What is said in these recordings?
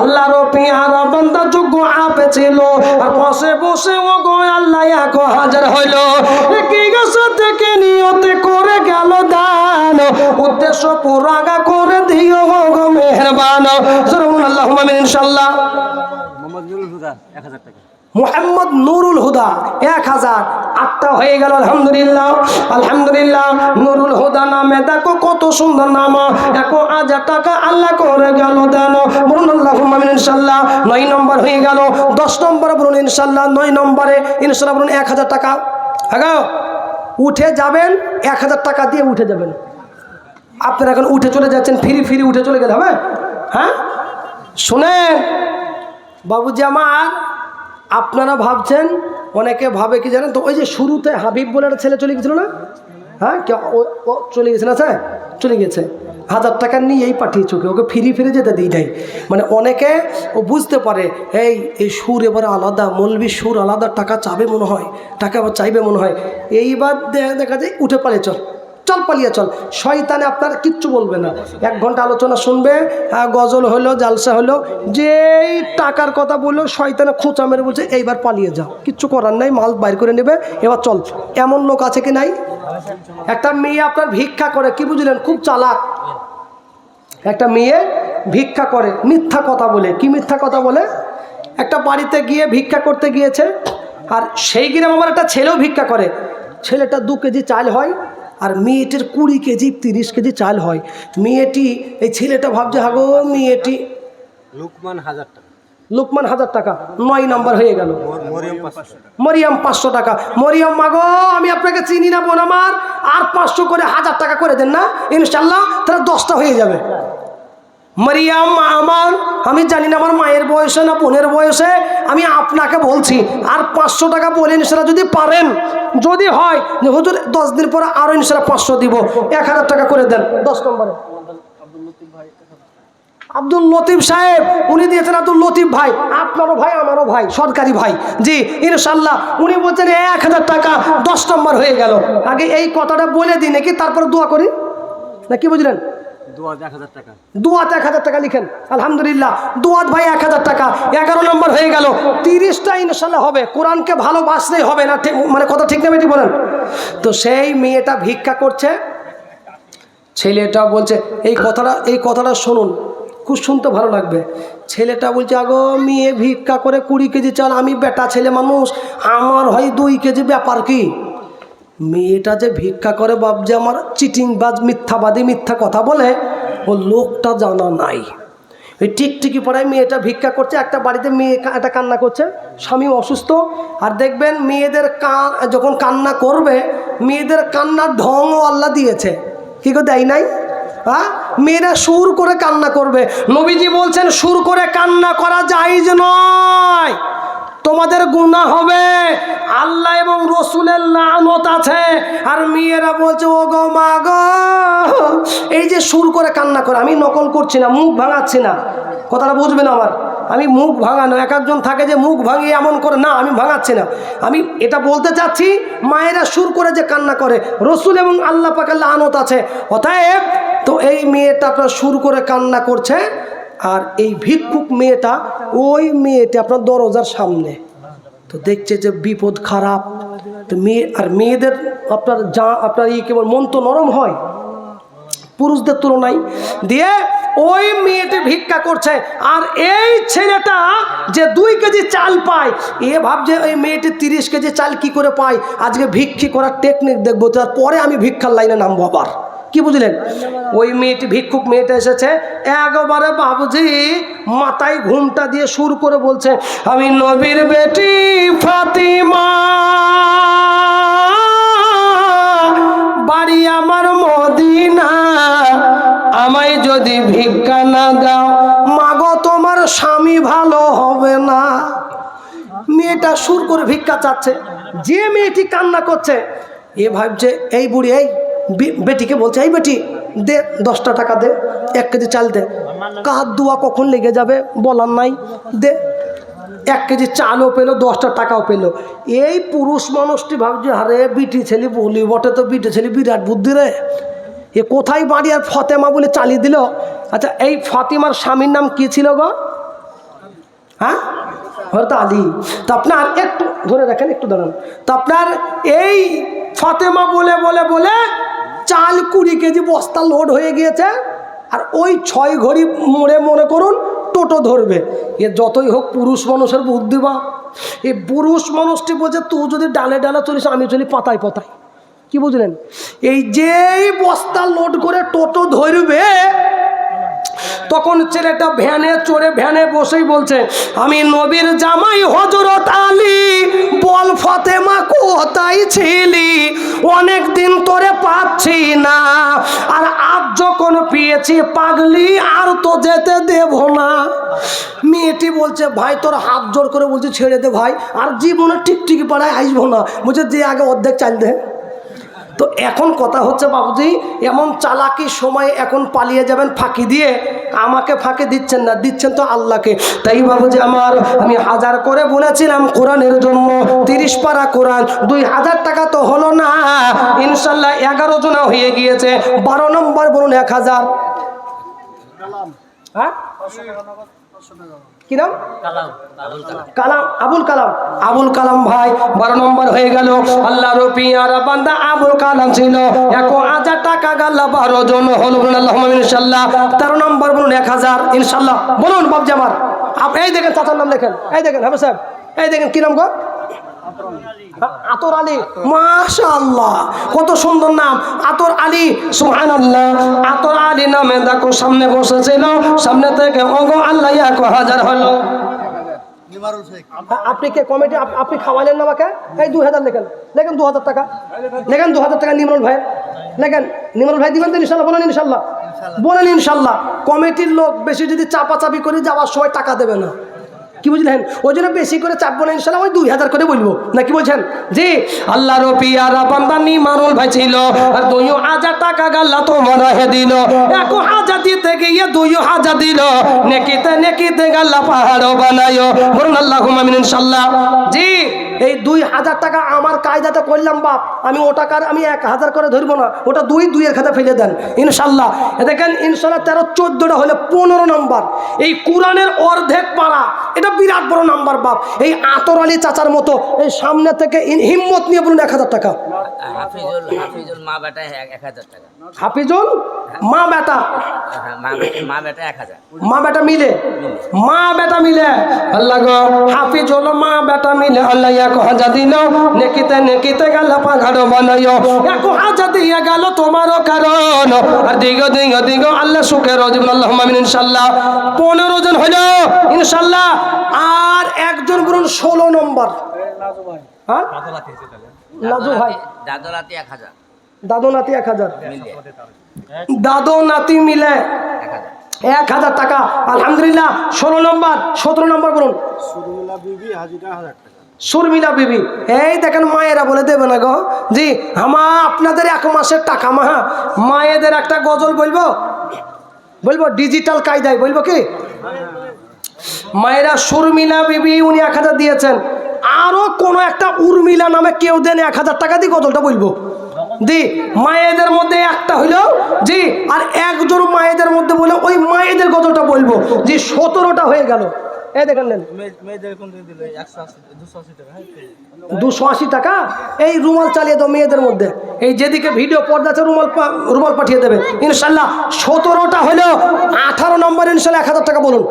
আল্লাহর পিয়ার বান্দা যোগ্য আপে ছিল। আর বসে বসে ও গো আল্লাহ এক হাজার হইল। কি গাছে থেকে নিয়তে করে গেল দান। উদ্দেশ্য পুরাগা করে দিও ও গো মেহরবান সরুন আল্লাহ ইনশাল্লাহ মোহাম্মদ নুরুল হুদা এক হাজার টাকা। মোহাম্মদ নুরুল হুদা এক হাজার। আটটা হয়ে গেল, আলহামদুলিল্লাহ। আলহামদুলিল্লাহ, নুরুল হুদা নামে, দেখো কত সুন্দর নাম। এক হাজার টাকা আল্লাহ করে গেল দেন ইনশাল্লাহ নয় নম্বর হয়ে গেল, দশ নম্বর বলুন ইনশাল্লাহ নয় নম্বরে ইনশাল্লাহ বলুন, এক হাজার টাকা। হ্যাঁ উঠে যাবেন, এক হাজার টাকা দিয়ে উঠে যাবেন। আপনারা এখন উঠে চলে যাচ্ছেন, ফিরি ফিরি উঠে চলে গেলে হবে? হ্যাঁ? শুনেন, বাবুজি আমার, আপনারা ভাবছেন অনেকে ভাবে কি জানেন তো, ওই যে শুরুতে হাবিব বলে একটা ছেলে চলে গেছিল না? হ্যাঁ কে, ও- চলে গেছে না, স্যার? চলে গেছে। হাজার টাকা নিয়েই পাঠিয়েছে ওকে ওকে ফিরি ফিরে যেতে দিই নাই। মানে অনেকে ও বুঝতে পারে, এই এই সুর এবারে আলাদা মলবি সুর আলাদা, টাকা চাবে মনে হয়, টাকা আবার চাইবে মনে হয়। এইবার দেখা যায় উঠে পারে, চল। চল পালিয়ে চল। শয়তানে আপনার কিচ্ছু বলবে না। এক ঘণ্টা আলোচনা শুনবে গজল হলো, জালসা হলো, যেই টাকার কথা বলল, শয়তানে খোঁচা মেরে বলছে, এইবার পালিয়ে যাও। কিচ্ছু করার নাই, মাল বাইর করে নেবে, এবার চল। এমন লোক আছে কি নাই? একটা মেয়ে আপনার ভিক্ষা করে, কি বুঝলেন? খুব চালাক। একটা মেয়ে ভিক্ষা করে, মিথ্যা কথা বলে। কি মিথ্যা কথা বলে? একটা বাড়িতে গিয়ে ভিক্ষা করতে গিয়েছে, আর সেই গ্রাম আমার একটা ছেলেও ভিক্ষা করে। ছেলেটা দু কেজি চাল হয় আর মেয়েটির কুড়ি কেজি তিরিশ কেজি চাল হয়। মেয়েটি এই ছেলেটা ভাবছে হাগো মেয়েটি। লুকমান হাজার টাকা। লুকমান হাজার টাকা নয় নাম্বার হয়ে গেল। মরিয়াম পাঁচশো টাকা। মরিয়াম মাগো আমি আপনাকে চিনি না বোন আমার। আর পাঁচশো করে হাজার টাকা করে দেন না। ইনশাল্লাহ তাহলে দশটা হয়ে যাবে। মরিয়াম আমার আমি জানি না আমার মায়ের বয়সে না বোনের বয়সে, আমি আপনাকে বলছি, আর পাঁচশো টাকা বলে ইনশাল্লাহ যদি পারেন, যদি হয় হুজুর, দশ দিন পরে আরও ইনশাল্লাহ পাঁচশো দিব, এক হাজার টাকা করে দেন, দশ নম্বরে। আব্দুল লতিফ সাহেব, উনি দিয়েছেন আব্দুল লতিফ ভাই, আপনারও ভাই, আমারও ভাই, সরকারি ভাই, জি, ইনশাল্লাহ, উনি বলছেন এক হাজার টাকা, দশ নম্বর হয়ে গেল। আগে এই কথাটা বলে দিই, নাকি তারপর দোয়া করি? না কি বুঝলেন? দুয়াত এক হাজার টাকা। লিখেন। আলহামদুলিল্লাহ, দুয়াত ভাই এক হাজার টাকা। এগারো নম্বর হয়ে গেল। তিরিশটা ইনশাল্লাহ হবে। কোরআনকে ভালোবাসলেই হবে না, ঠিক মানে কথা ঠিক না বলেন। তো সেই মেয়েটা ভিক্ষা করছে। ছেলেটা বলছে, এই কথাটা এই কথাটা শুনুন, খুব শুনতে ভালো লাগবে। ছেলেটা বলছে, আগো, মেয়ে ভিক্ষা করে কুড়ি কেজি চাল। আমি বেটা ছেলে মানুষ। আমার হয় দুই কেজি ব্যাপার কি? মেয়েটা যে ভিক্ষা করে বাপ যে আমার চিটিংবাজ, মিথ্যাবাদী, মিথ্যা কথা বলে, ও লোকটা জানা নাই। ওই টিকটিকি পড়ায় মেয়েটা ভিক্ষা করছে, একটা বাড়িতে মেয়ে একটা কান্না করছে, স্বামী অসুস্থ। আর দেখবেন মেয়েদের কান, যখন কান্না করবে, মেয়েদের কান্নার ঢংও আল্লাহ দিয়েছে। কি করে দেয় নাই? হ্যাঁ মেয়েরা সুর করে কান্না করবে। নবীজি বলছেন, সুর করে কান্না করা জায়েজ নয়। তোমাদের গুণা হবে। আল্লাহ এবং রসুলের লানত আছে। আর মেয়েরা বলছে ও গো মা গো, এই যে সুর করে কান্না করে, আমি নকল করছি না, মুখ ভাঙাচ্ছি না। কথাটা বুঝবেন আমার? আমি মুখ ভাঙানো, এক একজন থাকে যে মুখ ভাঙিয়ে এমন করে, না, আমি ভাঙাচ্ছি না। আমি এটা বলতে চাচ্ছি, মায়েরা সুর করে যে কান্না করে, রসুল এবং আল্লাহ পাকের লানত আছে। অতএব, তো এই মেয়েটা আপনার সুর করে কান্না করছে আর এই ভিক্ষুক মেয়েটা, ওই মেয়েটা আপনার দরজার সামনে। তো দেখছে যে বিপদ খারাপ। তো মেয়ে, আর মেয়েদের আপনার যা, আপনার ই কেবল মন তো নরম হয়। পুরুষদের তুলনায়। দিয়ে ওই মেয়েটি ভিক্ষা করছে, আর এই ছেলেটা যে দুই কেজি চাল পায়, এ ভাবছে ওই মেয়েটি তিরিশ কেজি চাল কি করে পায়? আজকে ভিক্ষি করার টেকনিক দেখব, তারপরে আমি ভিক্ষার লাইনে নামবো আবার। কি বুঝলেন? ওই মেয়েটি ভিক্ষুক মেয়েটা এসেছে, একবারে বাবুজি মাথায় ঘুমটা দিয়ে সুর করে বলছে, আমি নবীর বেটি ফাতিমা। বাড়ি আমার মদিনা। আমায় যদি ভিক্ষা না দাও, মাগো তোমার স্বামী ভালো হবে না। মেয়েটা সুর করে ভিক্ষা চাচ্ছে। যে মেয়েটি কান্না করছে, এ ভাবছে, এই বুড়ি, এই বেটিকে বলছে, এই বেটি, দে, দশটা টাকা দে, এক কেজি চাল দে। কার দোয়া কখন লেগে যাবে বলার নাই। দে, এক কেজি চালও পেল, দশটা টাকাও পেল। এই পুরুষ মানুষটি ভাবছে, আরে, বিটি ছেলে বলি, বটে তো বিটি ছেলে, বিরাট বুদ্ধি রে। এ কোথায় বাড়ি আর ফতেমা বলে চালিয়ে দিল? আচ্ছা এই ফাতিমার স্বামীর নাম কি ছিল গো? হ্যাঁ? হয়তো আলী। তো আপনার একটু ধরে রাখেন একটু দাঁড়ান তো আপনার এই ফতেমা বলে বলে বলে চাল কুড়ি কেজি বস্তা লোড হয়ে গিয়েছে, আর ওই ছয় ঘড়ি মোড়ে মনে করুন টোটো ধরবে। এ যতই হোক পুরুষ মানুষের বুদ্ধি বা। এই পুরুষ মানুষটি বলছে তুই যদি ডালে ডালে চলিস, আমি চলি পাতায় পাতায়। কি বুঝলেন? এই যেই বস্তা লোড করে টোটো ধরবে তখন ছেলেটা ভ্যানে চড়ে ভ্যানে বসেই বলছে, আমি নবীর জামাই হজরত আলী, বল ফতেমা কোথায় ছিলি? অনেক দিন তোরে পাচ্ছি না। আর আজ যখন পেয়েছি পাগলি, আর তো যেতে দেব না। মেয়েটি বলছে, ভাই, তোর হাত জোর করে বলছে ছেড়ে দে ভাই, আর জীবনে টিকটিকি পাড়ায় আসব না। বলছে যে আগে অর্ধেক চাল দে। তো এখন কথা হচ্ছে বাবুজি, এমন চালাকি সময় এখন পালিয়ে যাবেন ফাঁকি দিয়ে, আমাকে ফাঁকি দিচ্ছেন না, দিচ্ছেন তো আল্লাহকে। তাই বাবুজি আমার, আমি হাজার করে বলেছিলাম কোরআনের জন্য, তিরিশ পারা কোরআন, দুই হাজার টাকা তো হলো না, ইনশাল্লাহ এগারো জনা হয়ে গিয়েছে, বারো নম্বর বলুন এক হাজার। হ্যাঁ? কি নাম? কালাম আবুল কালাম। আবুল কালাম। ভাই বারো নম্বর হয়ে গেল। আল্লাহ রুপিয়ার বান্দা আবুল কালাম ছিল। এক হাজার টাকা গাল্লা বারো জন হল ইনশাল্লাহ তেরো নম্বর বলুন এক হাজার ইনশাল্লাহ বলুন বাবজি আমার আপ- এই দেখেন চাচার নাম লেখেন। এই দেখেন সাহেব। এই দেখেন কি নাম গো? আতর আলী। মাশাআল্লাহ কত সুন্দর নাম। আতর আলী সুবহানাল্লাহ আতর আলী নামে দেখো সামনে বসেছিল সামনে থেকে ওগো আল্লাহ এক হাজার হলো। আপনি কে কমিটি আপনি খাওয়ালেন না আমাকে? এই দু হাজার লেখেন লেখেন দু হাজার টাকা লেখেন দু হাজার টাকা নিমরুল ভাই লেখেন নিমরুল ভাই দিবেন তো ইনশাল্লাহ বলেন ইনশাল্লাহ বলেন ইনশাল্লাহ কমিটির লোক বেশি যদি চাপাচাপি করে যাওয়ার সময় টাকা দেবে না। কি বুঝলেন? ওই জন্য বেশি করে চাপবো না ইনশাল্লাহ ওই দুই হাজার করে বলব। না কি বলছেন? জি। আল্লাহ রপিয়ারা মারুল ভাই ছিল আর দুই হাজার টাকা গাল্লা তোমার হে দিল। এক হাজার দিতে গিয়ে দুই হাজার দিল। নেকিতে নেকিতে গাল্লা পাহাড় বানায় বলুন আল্লাহ ইনশাল্লাহ। জি। এই দুই হাজার টাকা আমার কায়দাতে করলাম বাপ, আমি ও টাকার আমি এক হাজার করে ধরবো না, ওটা দুই দুইয়ের খাতে ফেলে দেন, ইনশাল্লাহ। দেখেন, ইনশাল্লাহ তেরো চোদ্দোটা হলে পনেরো নম্বর। এই কোরআনের অর্ধেক পাড়া, এটা বিরাট বড় নাম্বার বাপ। এই আতর আলী চাচার মতো, এই সামনে থেকে হিম্মত নিয়ে বলুন এক হাজার টাকা। হাফিজুল হাফিজুল মা বেটা এক হাজার টাকা। হাফিজুল মা বেটা? হ্যাঁ, মা বেটা- এক হাজার। মা বেটা মিলে? মা বেটা মিলে? আল্লাহ গো হাফিজ হলো মা বেটা মিলে আল্লাহ এক হাজার দিল। নেকিতে নেকিতে গেল পাঘাড়ো বানাইও। এক হাজার দিয়ে গেল তোমারও কারণ। আর দিগ দিগ দিগ আল্লাহ সুখের রজব আল্লাহ মামিন ইনশাল্লাহ পনেরো জন হলো ইনশাল্লাহ আর একজন বলুন ষোলো নম্বর। হ্যাঁ? লাজু ভাই। দাদু রাতে এক হাজার। দাদু নাতি এক হাজার। দাদু নাতি মিলে এক হাজার। টাকা। আলহামদুলিল্লাহ ষোলো নম্বর সতেরো নম্বর বলুন। সুরুল্লাহ বিবি হাজিরা হাজার টাকা। শর্মিলা বিবি। এই দেখেন মায়েরা বলে দেবে না গো। জি আমা আপনাদের এক মাসের টাকা মা। মায়েদের একটা গজল বলব? বলব ডিজিটাল কায়দায় বলব কি? মায়েরা শর্মিলা বিবি উনি এক হাজার দিয়েছেন। আরও কোনো একটা উর্মিলা নামে কেউ দেন এক হাজার টাকা দিয়ে গজলটা বলব? দি মায়েদের মধ্যে একটা হইল জি আর একজন মায়েদের মধ্যে বলে ওই মায়েদের গজলটা বলব? জি সতেরোটা হয়ে গেল। এই দেখেন নেন। হ্যাঁ? দুশো আশি টাকা? এই রুমাল চালিয়ে দাও মেয়েদের মধ্যে। এই যেদিকে ভিডিও পর্দা আছে রুমাল রুমাল পাঠিয়ে দেবে। ইনশাল্লাহ সতেরোটা হলেও আঠারো নম্বর ইনশাল্লাহ এক হাজার টাকা বলুন।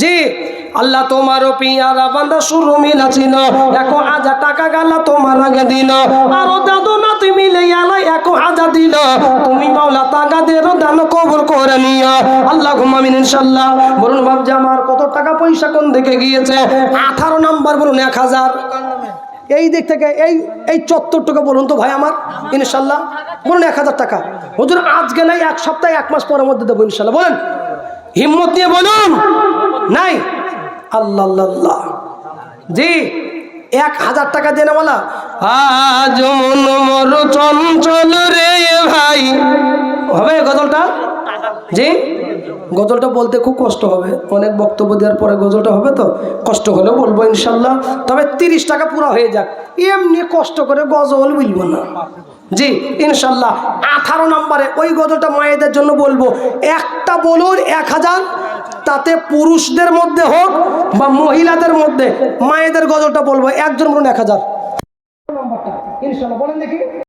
জি, আল্লাহ তোমার পিয়ারা বান্দা শুরু মিলা ছিল এক হাজার টাকা গাল্লা তোমার আগে দিল। আরও দাদু না তুমি মিলে আলাই এক হাজার দিল। তুমি মাওলা টাকা দিয়ে দান কবর করে নিও। আল্লাহ ঘুমামিন ইনশাল্লাহ বলুন বাবজি আমার কত টাকা পয়সা কোন দিকে গিয়েছে? আঠারো নাম্বার বলুন এক হাজার। এই দিক থেকে এই এই চত্বরটুকু বলুন তো ভাই আমার ইনশাল্লাহ বলুন এক হাজার টাকা। হুজুর, আজকে নাই এক সপ্তাহে, এক মাস পরের মধ্যে দেবো ইনশাল্লাহ বলেন, হিম্মত নিয়ে বলুন। আল্লাহ জি এক হাজার টাকা দেন বলা আজ মন মর চঞ্চল রে ভাই। হবে গজলটা? জি গজলটা বলতে খুব কষ্ট হবে। অনেক বক্তব্য দেওয়ার পরে গজলটা হবে তো? কষ্ট হলেও বলব ইনশাল্লাহ। তবে তিরিশ টাকা পুরো হয়ে যাক। এমনি কষ্ট করে গজল বলব না। জি ইনশাল্লাহ। আঠারো নম্বরে ওই গজলটা মায়েদের জন্য বলব। একটা বলুন এক হাজার। তাতে পুরুষদের মধ্যে হোক বা মহিলাদের মধ্যে, মায়েদের গজলটা বলব, একজন বলুন এক হাজার। বলেন দেখি।